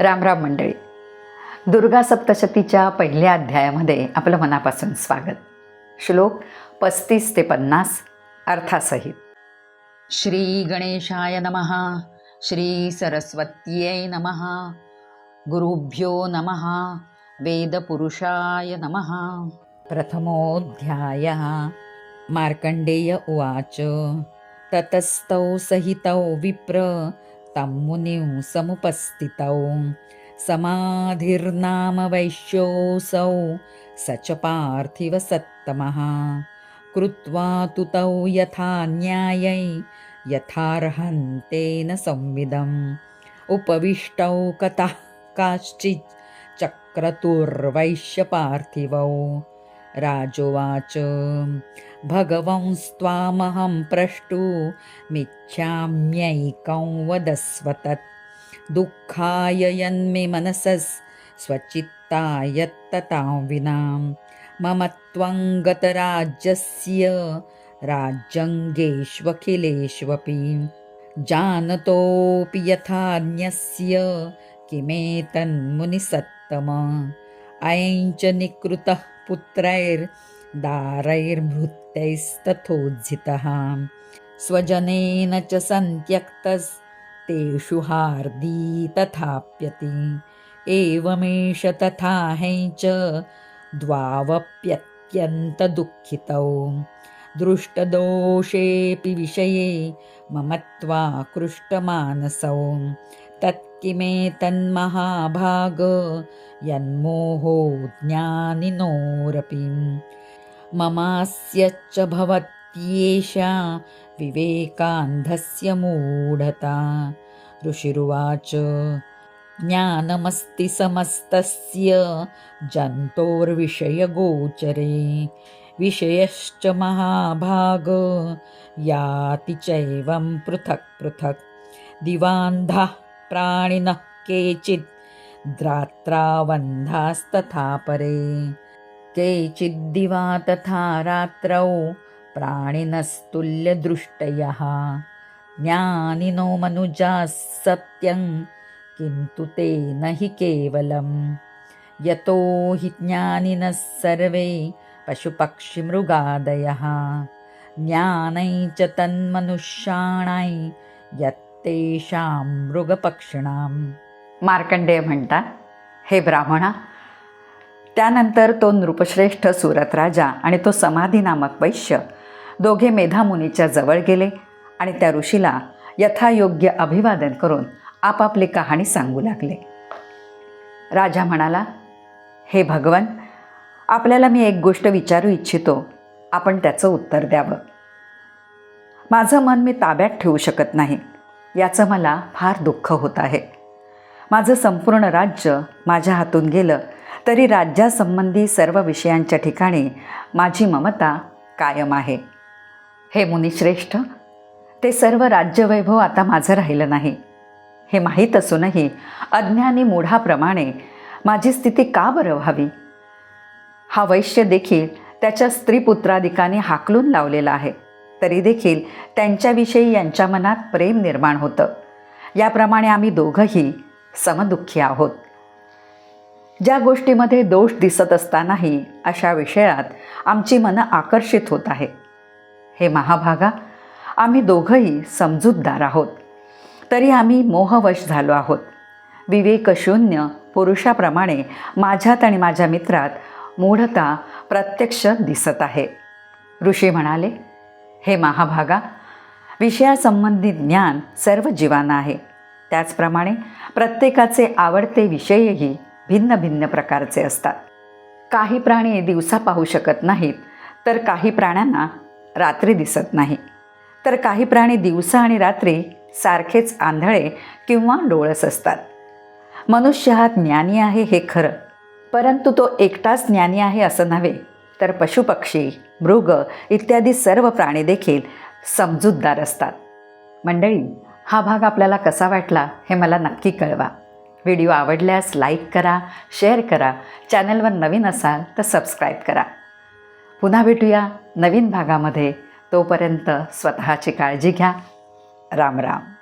रामराम मंडळी. दुर्गा सप्तशतीच्या पहिल्या अध्यायामध्ये आपलं मनापासून स्वागत. श्लोक पस्तीस ते पन्नास अर्थासहित. श्री गणेशाय नमः श्री सरस्वत्यै नमः गुरुभ्यो नमः वेदपुरुषाय नमः. प्रथमोऽध्यायः. मार्कण्डेय उवाच। ततस्तौ सहितौ विप्र। तं मुनिं समुपस्थितौ समाधिर्नाम वैश्योऽसौ स च पार्थिवसत्तमः कृत्वा तु तौ यथा न्यायै यथार्हन्तेन संविदम् उपविष्टौ कतः काश्चित् चक्रतुर्वैश्यपार्थिवौ राजोवाच। भगवंस्त्वामहं प्रष्टुमिच्छाम्यैकं वदस्व तत् दुःखाय यन्मे मनसः स्वचित्ताय ततां विना मम त्वं गतराज्यस्य राज्यङ्गेष्वखिलेष्वपि। जानतोऽपि यथान्यस्य किमेतन्मुनिसत्तम। अयं च निकृतः पुत्रैर्दारैर्भृत्यैस्तथोज्झितः स्वजनेन च सन्त्यक्तस्तेषु हार्दी तथाप्यति। एवमेष तथा च द्वावप्यत्यन्तदुःखितौ। दृष्टदोषेऽपि विषये ममत्वाकृष्टमानसौ तत् तत्किमेतन्महाभाग यन्मोहो ज्ञानिनोरपि। ममास्य भवत्येषा विवेकान्धस्य मूढता। ऋषिरुवाच ज्ञानमस्ति समस्तस्य जन्तोर्विषयगोचरे। विषयश्च महाभाग याति चैवं पृथक् पृथक्। दिवान्धाः प्राणिनः केचित् द्रात्रावन्धास्तथा परे। केचिद्दिवा तथा रात्रौ प्राणिनस्तुल्यदृष्टयः ज्ञानिनो मनुजाः सत्यं किन्तु ते न हि केवलं यतो हि ज्ञानिनः सर्वे पशुपक्षिमृगादयः। ज्ञानै च तन्मनुष्याणै यत् तेषां मृगपक्षिणाम मार्कंडेय म्हणतात हे ब्राह्मणा त्यानंतर तो नृपश्रेष्ठ सुरत राजा आणि तो समाधी नामक वैश्य दोघे मेधामुनीच्या जवळ गेले आणि त्या ऋषीला यथायोग्य अभिवादन करून आपापली कहाणी सांगू लागले. राजा म्हणाला हे भगवन आपल्याला मी एक गोष्ट विचारू इच्छितो आपण त्याचं उत्तर द्यावं. माझं मन मी ताब्यात ठेवू शकत नाही. याचं मला फार दुःख होत आहे. माझं संपूर्ण राज्य माझ्या हातून गेलं तरी राज्यासंबंधी सर्व विषयांच्या ठिकाणी माझी ममता कायम आहे. हे मुनिश्रेष्ठ ते सर्व राज्यवैभव आता माझं राहिलं नाही. हे माहीत असूनही अज्ञानी मूढाप्रमाणे माझी स्थिती का बरं व्हावी? हा वैश्य देखील त्याच्या स्त्रीपुत्राधिकाने हाकलून लावलेला आहे. तरी देखील त्यांच्याविषयी यांच्या मनात प्रेम निर्माण होतं. याप्रमाणे आम्ही दोघंही समदुःखी आहोत. ज्या गोष्टीमध्ये दोष दिसत असतानाही अशा विषयात आमची मनं आकर्षित होत आहे हे महाभागा आम्ही दोघंही समजूतदार आहोत. तरी आम्ही मोहवश झालो आहोत. विवेकशून्य पुरुषाप्रमाणे माझ्यात आणि माझ्या मित्रात मूढता प्रत्यक्ष दिसत आहे. ऋषी म्हणाले हे महाभागा विषयासंबंधी ज्ञान सर्व जीवांना आहे. त्याचप्रमाणे प्रत्येकाचे आवडते विषयही भिन्न भिन्न प्रकारचे असतात. काही प्राणी दिवसा पाहू शकत नाहीत तर काही प्राण्यांना रात्री दिसत नाही. तर काही प्राणी दिवसा आणि रात्री सारखेच आंधळे किंवा डोळस असतात. मनुष्य हा ज्ञानी आहे हे खरं परंतु तो एकटाच ज्ञानी आहे असं नव्हे तर पशुपक्षी मृग इत्यादी सर्व प्राणी देखील समजूतदार असतात. मंडळी हा भाग आपल्याला कसा वाटला हे मला नक्की कळवा. व्हिडिओ आवडल्यास लाईक करा शेअर करा चॅनलवर नवीन असाल तर सबस्क्राईब करा. पुन्हा भेटूया नवीन भागामध्ये. तोपर्यंत स्वतःची काळजी घ्या. राम राम.